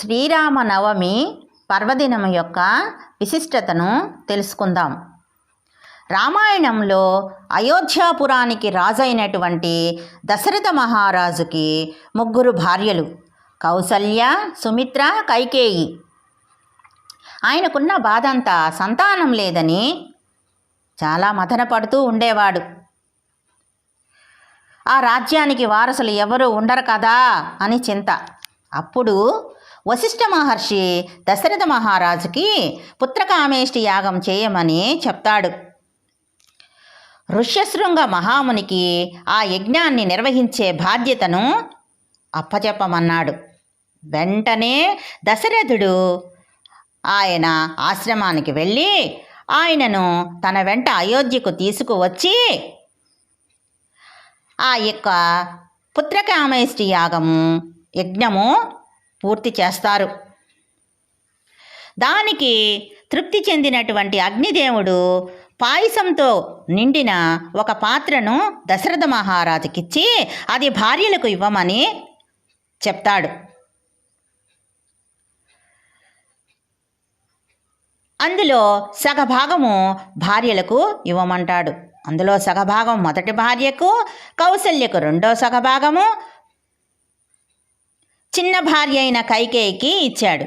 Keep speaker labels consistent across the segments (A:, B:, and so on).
A: శ్రీరామనవమి పర్వదినం యొక్క విశిష్టతను తెలుసుకుందాం. రామాయణంలో అయోధ్యాపురానికి రాజైనటువంటి దశరథ మహారాజుకి ముగ్గురు భార్యలు కౌసల్య సుమిత్ర కైకేయి. ఆయనకున్న బాధంతా సంతానం లేదని చాలా మదన పడుతూ ఉండేవాడు. ఆ రాజ్యానికి వారసులు ఎవరూ ఉండరు కదా అని చింత. అప్పుడు వశిష్ఠ మహర్షి దశరథ మహారాజుకి పుత్రకామేష్టి యాగం చేయమని చెప్తాడు. ఋష్యశృంగ మహామునికి ఆ యజ్ఞాన్ని నిర్వహించే బాధ్యతను అప్పచెప్పమన్నాడు వెంటనే దశరథుడు ఆయన ఆశ్రమానికి వెళ్ళి ఆయనను తన వెంట అయోధ్యకు తీసుకువచ్చి ఆ యొక్క పుత్రకామేష్టి యాగము యజ్ఞము పూర్తి చేస్తారు. దానికి తృప్తి చెందినటువంటి అగ్నిదేవుడు పాయసంతో నిండిన ఒక పాత్రను దశరథ మహారాజుకిచ్చి అది భార్యలకు ఇవ్వమని చెప్తాడు. అందులో సగభాగము భార్యలకు ఇవ్వమంటాడు. అందులో సగభాగం మొదటి భార్యకు కౌశల్యకు రెండో సగభాగము చిన్న భార్య అయిన కైకేయికి ఇచ్చాడు.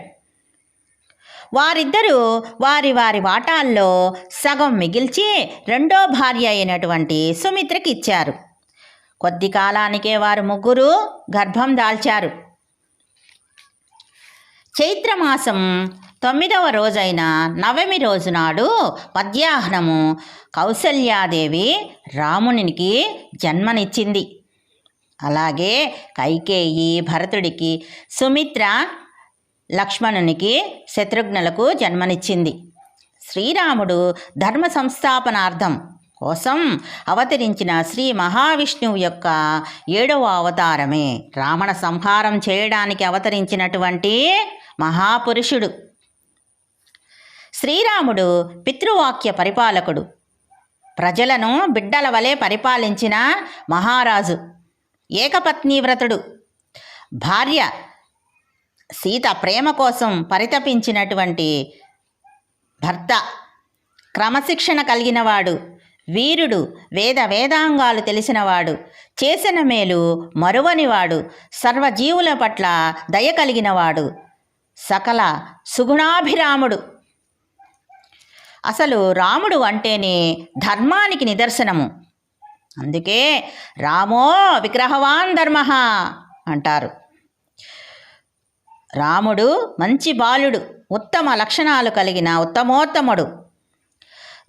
A: వారిద్దరూ వారి వారి వాటాల్లో సగం మిగిల్చి రెండో భార్య అయినటువంటి సుమిత్రకి ఇచ్చారు. కొద్ది కాలానికే వారు ముగ్గురు గర్భం దాల్చారు. చైత్రమాసం తొమ్మిదవ రోజైన నవమి రోజు నాడు మధ్యాహ్నము కౌసల్యాదేవి రామునికి జన్మనిచ్చింది. అలాగే కైకేయి భరతుడికి సుమిత్ర లక్ష్మణునికి శత్రుఘ్నులకు జన్మనిచ్చింది. శ్రీరాముడు ధర్మ సంస్థాపనార్థం కోసం అవతరించిన శ్రీ మహావిష్ణువు యొక్క ఏడవ అవతారమే. రావణ సంహారం చేయడానికి అవతరించినటువంటి మహాపురుషుడు. శ్రీరాముడు పితృవాక్య పరిపాలకుడు. ప్రజలను బిడ్డల వలె పరిపాలించిన మహారాజు. ఏకపత్ని వ్రతుడు. భార్య సీత ప్రేమ కోసం పరితపించినటువంటి భర్త క్రమశిక్షణ కలిగినవాడు వీరుడు వేద వేదాంగాలు తెలిసినవాడు చేసిన మేలు మరువనివాడు సర్వజీవుల పట్ల దయ కలిగినవాడు సకల సుగుణాభిరాముడు. అసలు రాముడు అంటేనే ధర్మానికి నిదర్శనము. అందుకే రామో విగ్రహవాన్ ధర్మ అంటారు. రాముడు మంచి బాలుడు ఉత్తమ లక్షణాలు కలిగిన ఉత్తమోత్తముడు.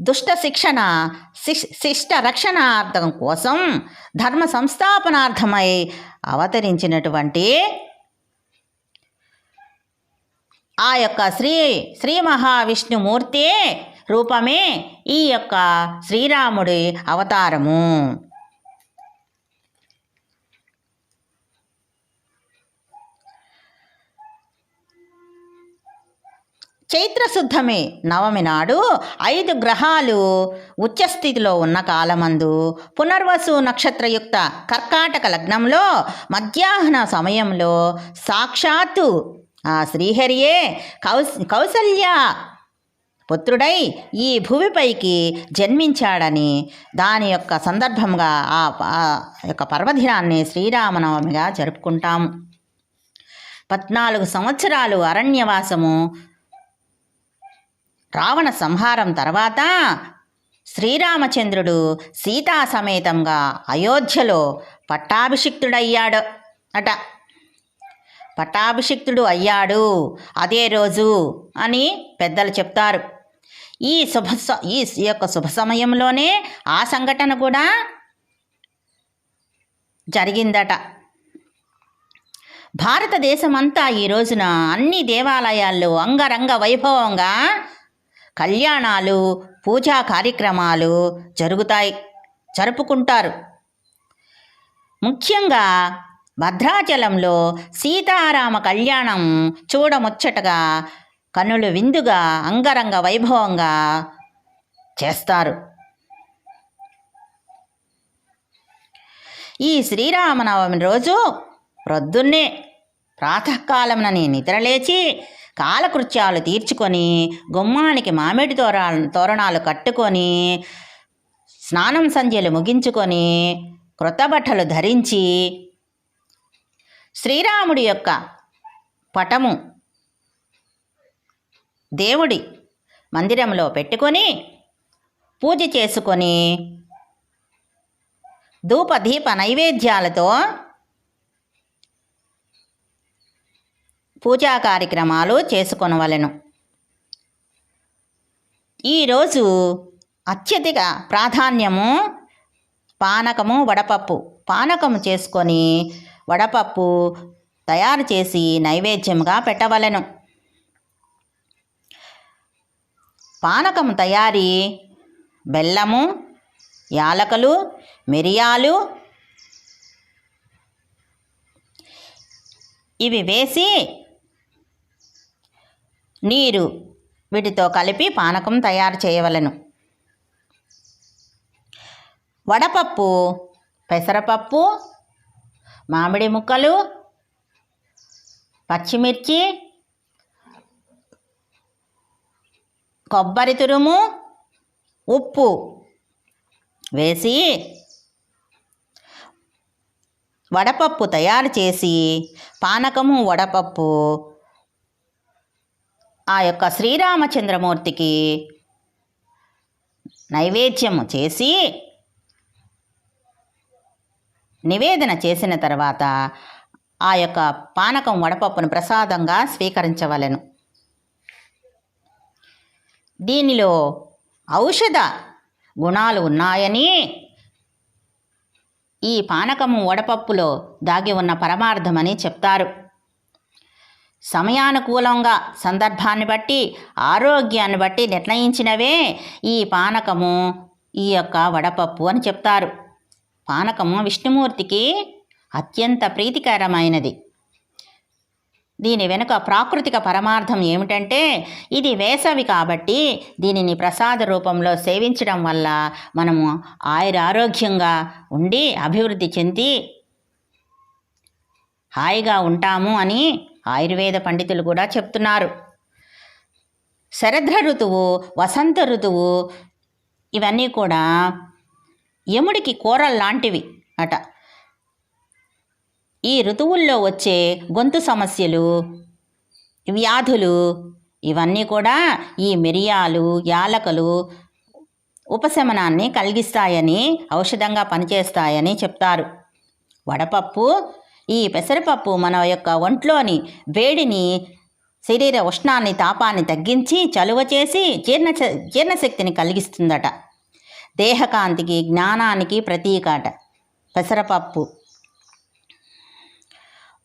A: దుష్ట శిక్షణ శిష్- శిష్ట రక్షణార్థం కోసం ధర్మ సంస్థాపనార్థమై అవతరించినటువంటి ఆ యొక్క శ్రీ శ్రీ మహావిష్ణుమూర్తి రూపమే ఈ యొక్క శ్రీరాముడి అవతారము. చైత్రశుద్ధమి నవమి నాడు ఐదు గ్రహాలు ఉచ్చస్థితిలో ఉన్న కాలమందు పునర్వసు నక్షత్రయుక్త కర్కాటక లగ్నంలో మధ్యాహ్న సమయంలో సాక్షాత్తు ఆ శ్రీహరియే కౌస్ కౌసల్య పుత్రుడై ఈ భూమిపైకి జన్మించాడని దాని యొక్క సందర్భంగా ఆ యొక్క పర్వదినాన్ని శ్రీరామనవమిగా జరుపుకుంటాము పద్నాలుగు సంవత్సరాలు అరణ్యవాసము. రావణ సంహారం తర్వాత శ్రీరామచంద్రుడు సీతా సమేతంగా అయోధ్యలో పట్టాభిషిక్తుడయ్యాడు అట. పట్టాభిషిక్తుడు అయ్యాడు అదే రోజు అని పెద్దలు చెప్తారు. ఈ శుభ ఈ ఈ యొక్క శుభ సమయంలోనే ఆ సంఘటన కూడా జరిగిందట. భారతదేశమంతా ఈ రోజున అన్ని దేవాలయాల్లో అంగరంగ వైభవంగా కళ్యాణాలు పూజా కార్యక్రమాలు జరుగుతాయి జరుపుకుంటారు. ముఖ్యంగా భద్రాచలంలో సీతారామ కళ్యాణం చూడముచ్చటగా కనులు విందుగా అంగరంగ వైభవంగా చేస్తారు. ఈ శ్రీరామనవమి రోజు ప్రొద్దున్నే ప్రాతకాలమునని నిద్రలేచి కాలకృత్యాలు తీర్చుకొని గుమ్మానికి మామిడి తోరా తోరణాలు కట్టుకొని స్నానం సంధ్యలు ముగించుకొని క్రొత్త బట్టలు ధరించి శ్రీరాముడి యొక్క పటము దేవుడి మందిరంలో పెట్టుకొని పూజ చేసుకొని ధూప దీప నైవేద్యాలతో పూజా కార్యక్రమాలు చేసుకొనవలెను. ఈరోజు అత్యధిక ప్రాధాన్యము పానకము వడపప్పు. పానకము చేసుకొని వడపప్పు తయారు చేసి నైవేద్యంగా పెట్టవలెను. పానకం తయారీ. బెల్లము యాలకలు మిరియాలు ఇవి వేసి నీరు వీటితో కలిపి పానకం తయారు చేయవలెను. వడపప్పు పెసరపప్పు మామిడి ముక్కలు పచ్చిమిర్చి కొబ్బరి తురుము ఉప్పు వేసి వడపప్పు తయారు చేసి పానకము వడపప్పు ఆ యొక్క శ్రీరామచంద్రమూర్తికి నైవేద్యము చేసి నివేదన చేసిన తర్వాత ఆ యొక్క పానకం వడపప్పును ప్రసాదంగా స్వీకరించవలెను. దీనిలో ఔషధ గుణాలు ఉన్నాయని ఈ పానకము వడపప్పులో దాగి ఉన్న పరమార్థమని చెప్తారు. సమయానుకూలంగా సందర్భాన్ని బట్టి ఆరోగ్యాన్ని బట్టి నిర్ణయించినవే ఈ పానకము ఈ యొక్క వడపప్పు అని చెప్తారు. పానకము విష్ణుమూర్తికి అత్యంత ప్రీతికరమైనది. దీని వెనుక ప్రాకృతిక పరమార్థం ఏమిటంటే ఇది వేసవి కాబట్టి దీనిని ప్రసాద రూపంలో సేవించడం వల్ల మనము ఆయుర ఆరోగ్యంగా ఉండి అభివృద్ధి చెంది హాయిగా ఉంటాము అని ఆయుర్వేద పండితులు కూడా చెప్తున్నారు. శరద్ర ఋతువు వసంత ఋతువు ఇవన్నీ కూడా యముడికి కూరలు లాంటివి అట. ఈ ఋతువుల్లో వచ్చే గొంతు సమస్యలు వ్యాధులు ఇవన్నీ కూడా ఈ మిరియాలు యాలకలు ఉపశమనాన్ని కలిగిస్తాయని ఔషధంగా పనిచేస్తాయని చెప్తారు. వడపప్పు ఈ పెసరపప్పు మన యొక్క ఒంట్లోని వేడిని శరీర ఉష్ణాన్ని తాపాన్ని తగ్గించి చలువ చేసి జీర్ణ జీర్ణశక్తిని కలిగిస్తుందట. దేహకాంతికి జ్ఞానానికి ప్రతీకాట. పెసరపప్పు.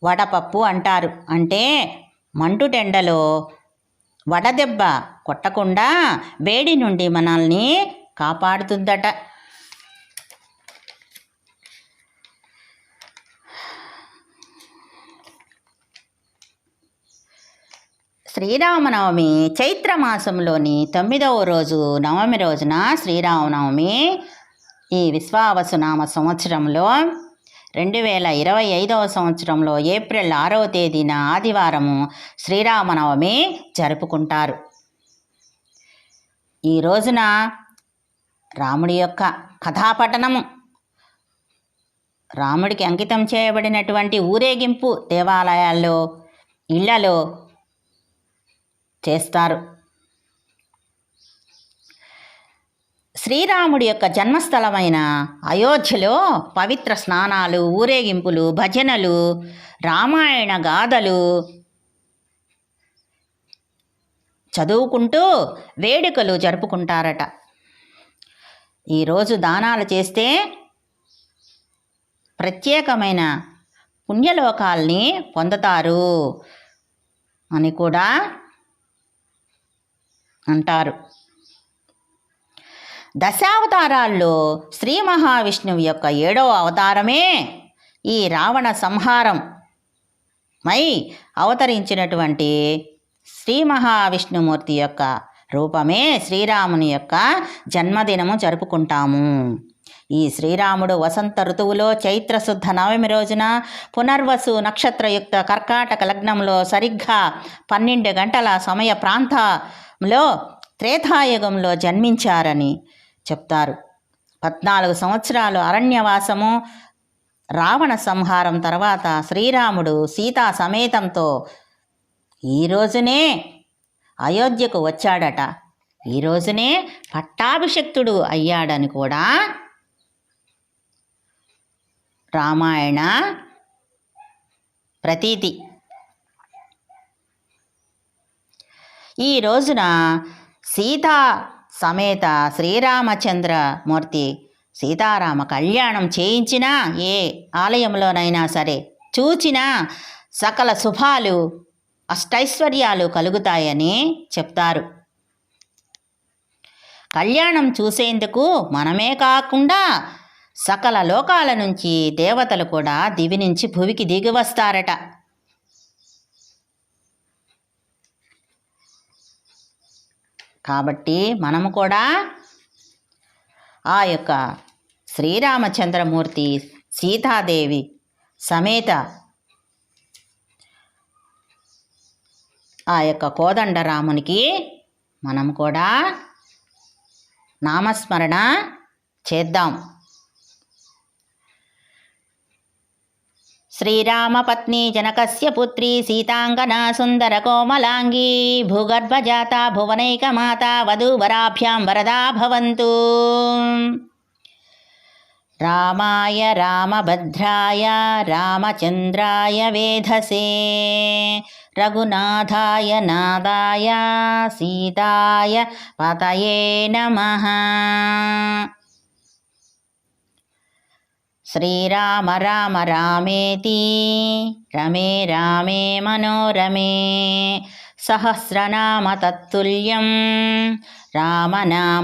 A: వడపప్పు అంటారు. అంటే మంటుటెండలో వడదెబ్బ కొట్టకుండా వేడి నుండి మనల్ని కాపాడుతుందట. శ్రీరామనవమి చైత్ర మాసంలోని తొమ్మిదవ రోజు నవమి రోజున శ్రీరామనవమి ఈ విశ్వావసునామ సంవత్సరంలో రెండు వేల ఇరవై ఐదవ సంవత్సరంలో ఏప్రిల్ ఆరవ తేదీన ఆదివారము శ్రీరామనవమి జరుపుకుంటారు. ఈ రోజున రాముడి యొక్క కథాపఠనము రాముడికి అంకితం చేయబడినటువంటి ఊరేగింపు దేవాలయాల్లో ఇళ్ళలో చేస్తారు. శ్రీరాముడి యొక్క జన్మస్థలమైన అయోధ్యలో పవిత్ర స్నానాలు ఊరేగింపులు భజనలు రామాయణ గాథలు చదువుకుంటూ వేడుకలు జరుపుకుంటారట. ఈరోజు దానాలు చేస్తే ప్రత్యేకమైన పుణ్యలోకాల్ని పొందుతారు అని కూడా అంటారు. దశావతారాల్లో శ్రీ మహావిష్ణువు యొక్క ఏడవ అవతారమే. ఈ రావణ సంహారం. మై అవతరించినటువంటి శ్రీ మహావిష్ణుమూర్తి యొక్క రూపమే శ్రీరాముని యొక్క జన్మదినము జరుపుకుంటాము. ఈ శ్రీరాముడు వసంత ఋతువులో చైత్రశుద్ధ నవమి రోజున పునర్వసు నక్షత్రయుక్త కర్కాటక లగ్నంలో సరిగ్గా పన్నెండు గంటల సమయ ప్రాంతంలో త్రేతాయుగంలో జన్మించారని చెప్తారు. పద్నాలుగు సంవత్సరాలు అరణ్యవాసము రావణ సంహారం తర్వాత శ్రీరాముడు సీతా సమేతంతో ఈ రోజునే అయోధ్యకు వచ్చాడట. ఈ రోజునే పట్టాభిషక్తుడు అయ్యాడని కూడా రామాయణ ప్రతీతి. ఈ రోజున సీతా సమేత శ్రీరామచంద్రమూర్తి. సీతారామ కళ్యాణం చేయించినా ఏ ఆలయంలోనైనా సరే చూచినా సకల శుభాలు అష్టైశ్వర్యాలు కలుగుతాయని చెప్తారు. కళ్యాణం చూసేందుకు మనమే కాకుండా సకల లోకాల నుంచి దేవతలు కూడా దివి నుంచి భువికి దిగి వస్తారట. కాబట్టి మనము కూడా ఆ యొక్క శ్రీరామచంద్రమూర్తి సీతాదేవి సమేత ఆ యొక్క కోదండరామునికి మనం కూడా నామస్మరణ చేద్దాం. శ్రీరామపత్ని జనకస్య పుత్రి సీతాంగనా సుందర కోమలాంగీ భూగర్భజాత భువనైకమాత వధూవరాభ్యాం వరదా భవంతు రామాయ రామభద్రాయ రామచంద్రాయ వేధసే రఘునాథాయ నాదాయ సీతాయ పతయే నమః శ్రీరామ రామ రామేతి. రమే రామే మనోరమే. సహస్రనామ తత్తుల్యం. రామనామవరాననే.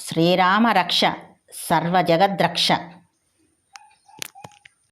A: శ్రీరామరక్ష సర్వజగద్రక్ష.